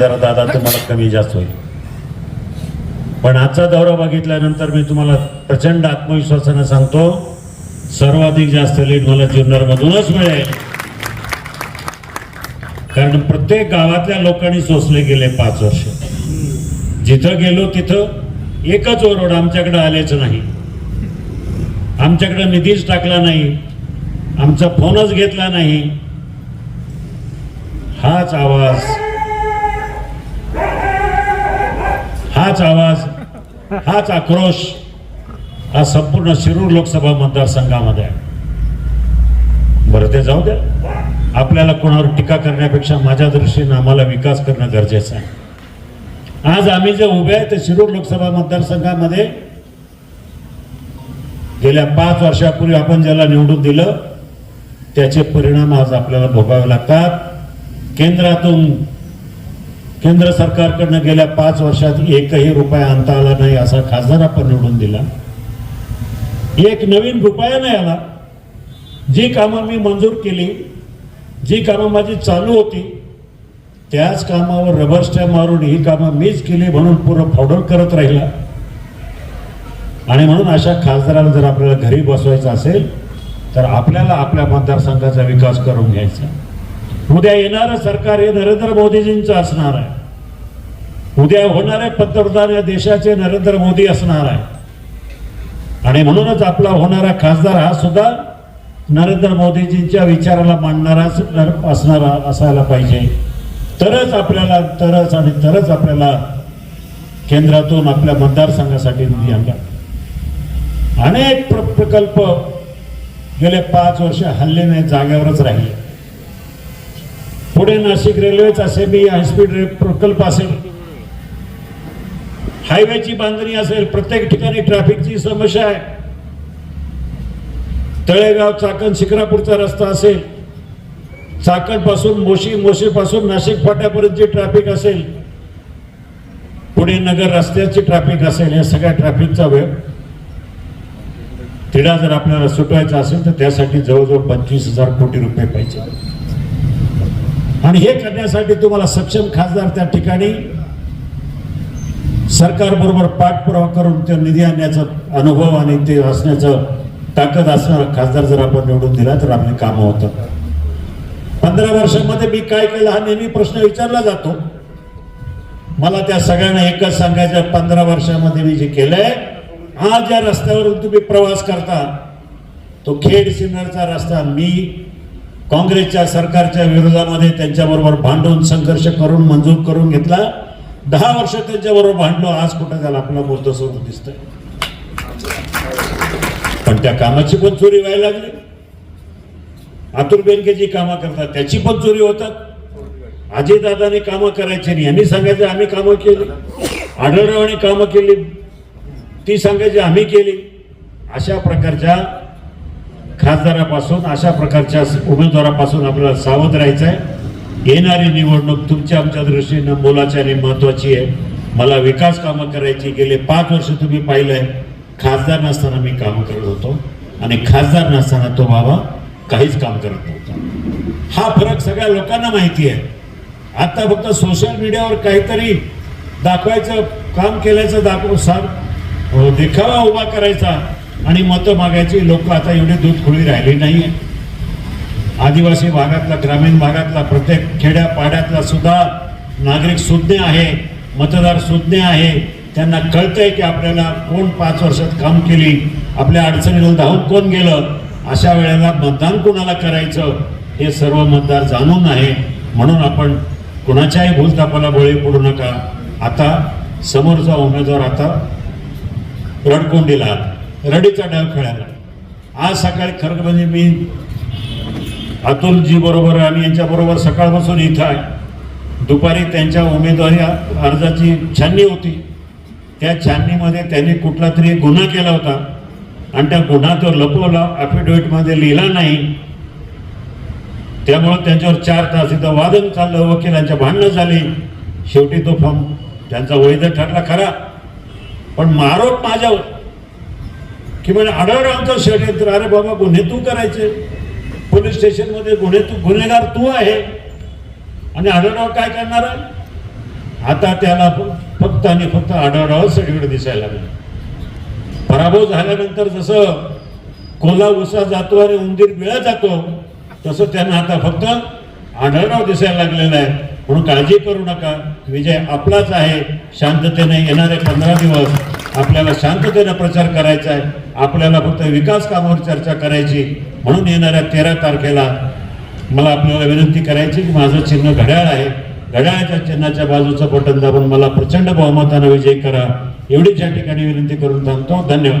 जरा दादा तुम्हाला कमी जास्त होईल. पण आजचा दौरा बघितल्यानंतर मी तुम्हाला प्रचंड आत्मविश्वासानं सांगतो सर्वाधिक जास्त लीड मला जुन्नरमधूनच मिळेल. कारण प्रत्येक गावातल्या लोकांनी सोसले गेले पाच वर्ष. जिथं गेलो तिथं एकच ओरड आमच्याकडे आलेच नाही. आमच्याकडे निधीच टाकला नाही. आमचा फोनच घेतला नाही. हाच आवाज हाच आवाज हाच आक्रोश हा संपूर्ण शिरूर लोकसभा मतदारसंघामध्ये आहे. बरं ते जाऊ द्या. आपल्याला कोणावर टीका करण्यापेक्षा माझ्या दृष्टीने आम्हाला विकास करणं गरजेचं आहे. आज आम्ही जे उभे आहे ते शिरूर लोकसभा मतदारसंघामध्ये गेल्या पाच वर्षापूर्वी आपण ज्याला निवडून दिलं त्याचे परिणाम आज आपल्याला भोगावे लागतात. केंद्रातून केंद्र सरकारकडनं गेल्या पाच वर्षात एकही रुपया आणता आला नाही असा खासदार आपण निवडून दिला. एक नवीन रुपया नाही आला. जी कामं मी मंजूर केली जी कामं माझी चालू होती त्याच कामावर रबर स्टॅम्प मारून ही कामं मीच केली म्हणून पुरं फावडर करत राहिला. आणि म्हणून अशा खासदाराला जर आपल्याला घरी बसवायचं असेल तर आपल्याला आपल्या मतदारसंघाचा विकास करून घ्यायचा. उद्या येणारं सरकार हे नरेंद्र मोदीजींचं असणार आहे. उद्या होणारे पंतप्रधान या देशाचे नरेंद्र मोदी असणार आहे. आणि म्हणूनच आपला होणारा खासदार हा सुद्धा नरेंद्र मोदीजींच्या विचाराला मांडणारा असणारा असायला पाहिजे. तरच आपल्याला तरच आणि तरच आपल्याला केंद्रातून आपल्या मतदारसंघासाठी निधी आणला. अनेक प्र प्रकल्प गेले पाच वर्ष हल्लीने जागेवरच राहिले. पुढे नाशिक रेल्वेचा असेल हायस्पीड प्रकल्प असेल. हायवेची बांधणी असेल प्रत्येक ठिकाणी ट्रॅफिकची समस्या आहे. तळेगाव चाकण शिक्रापूरचा रस्ता असेल. चाकणपासून मोशी मोशी पासून नाशिक फाट्यापर्यंतची ट्रॅफिक असेल. पुणे नगर रस्त्याची ट्रॅफिक असेल या सगळ्या ट्रॅफिकचा वेळ. तिढा जर आपल्याला सुटवायचा असेल तर त्यासाठी जवळजवळ पंचवीस हजार कोटी रुपये पाहिजे आणि हे करण्यासाठी तुम्हाला सक्षम खासदार त्या ठिकाणी सरकारबरोबर पाठपुरावा करून ते निधी आणण्याचा अनुभव आणि ते असण्याचं ताकद असणारा खासदार जर आपण निवडून दिला तर आपली कामं होतात. पंधरा वर्षामध्ये मी काय केलं हा नेहमी प्रश्न विचारला जातो. मला त्या सगळ्यांना एकच सांगायचं पंधरा वर्षामध्ये मी जे केलंय आज ज्या रस्त्यावरून तुम्ही प्रवास करता तो खेड सिन्नरचा रस्ता मी काँग्रेसच्या सरकारच्या विरोधामध्ये त्यांच्याबरोबर भांडून संघर्ष करून मंजूर करून घेतला. दहा वर्ष त्यांच्याबरोबर भांडलो आज कुठं झाला आपला बोलतो स्वरूप दिसतंय. पण त्या कामाची पण चोरी व्हायला लागली. आतुर बँकेची कामं करतात त्याची पण चोरी होतात. अजयदादाने कामं करायची नाही. यांनी सांगायचं आम्ही कामं केली. आढळरावाने कामं केली. ती सांगायची आम्ही केली. अशा प्रकारच्या खासदारापासून अशा प्रकारच्या उमेदवारापासून आपल्याला सावध राहायचं आहे येणारी निवडणूक तुमच्या आमच्या दृष्टीनं मोलाची आणि महत्वाची आहे. मला विकास कामं करायची गेले पाच वर्ष तुम्ही पाहिलंय. खासदार नसताना मी काम करत होतो. आणि खासदार नसताना तो बाबा काहीच काम करत नव्हता. हा फरक सगळ्या लोकांना माहिती आहे. आता फक्त सोशल मीडियावर काहीतरी दाखवायचं काम केल्याचं दाखव सांग देखावा उभा करायचा. आणि मतं मागायची लोक आता एवढी दूध खुळी राहिली नाही आदिवासी भागातला ग्रामीण भागातला प्रत्येक खेड्यापाड्यातला सुद्धा नागरिक सुज्ञ आहे मतदार सुज्ञ आहे. त्यांना कळतंय की आपल्याला कोण पाच वर्षात काम केली आपल्या अडचणीला धावून कोण गेलं? अशा वेळेला मतदान कोणाला करायचं? हे सर्व मतदार जाणून आहे. म्हणून आपण कुणाच्याही भूलतापाला बळी पडू नका. आता समोरचा उमेदवार आता रडकोंडीला रडीचा डाव खेळायला. आज सकाळी खरं म्हणजे मी अतुलजी बरोबर आणि यांच्याबरोबर सकाळपासून इथं आहे. दुपारी त्यांच्या उमेदवारी अर्जाची छाननी होती. त्या छाननीमध्ये त्यांनी कुठला तरी गुन्हा केला होता. आणि त्या गुन्हा तो लपवला अफिडेविटमध्ये लिहिला नाही. त्यामुळं त्यांच्यावर चार तास इथं वादन चाललं वकिलांच्या भांडणं झाली. शेवटी तो फॉर्म त्यांचा वैध ठरला खरा. पण आरोप माझ्यावर. की म्हणजे आमचं षडयंत्र अरे बाबा गुन्हे तू करायचे. पोलीस स्टेशनमध्ये गुन्हे तू गुन्हेगार तू आहे. आणि आढळराव काय करणार? आता त्याला फक्त आणि फक्त आढळराव सगळीकडे दिसायला लागले. पराभव झाल्यानंतर जसं कोला उसा जातो आणि उंदीर बिळा जातो तसं त्यांना आता फक्त आढळराव दिसायला लागलेला आहे. म्हणून काळजी करू नका. विजय आपलाच आहे. शांततेने येणारे पंधरा दिवस आपल्याला शांततेने प्रचार करायचा आहे. आपल्याला फक्त विकास कामावर चर्चा करायची म्हणून येणाऱ्या तेरा तारखेला मला आपल्याला विनंती करायची की माझं चिन्ह घड्याळ आहे. घड्याळाच्या चिन्हाच्या बाजूचं बटन दाबून मला प्रचंड बहुमतानं विजय करा. एवढीच या ठिकाणी विनंती करून थांबतो. धन्यवाद.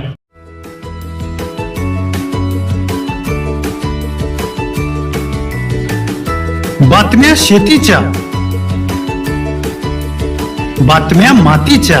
बातम्या शेतीच्या बातम्या मातीच्या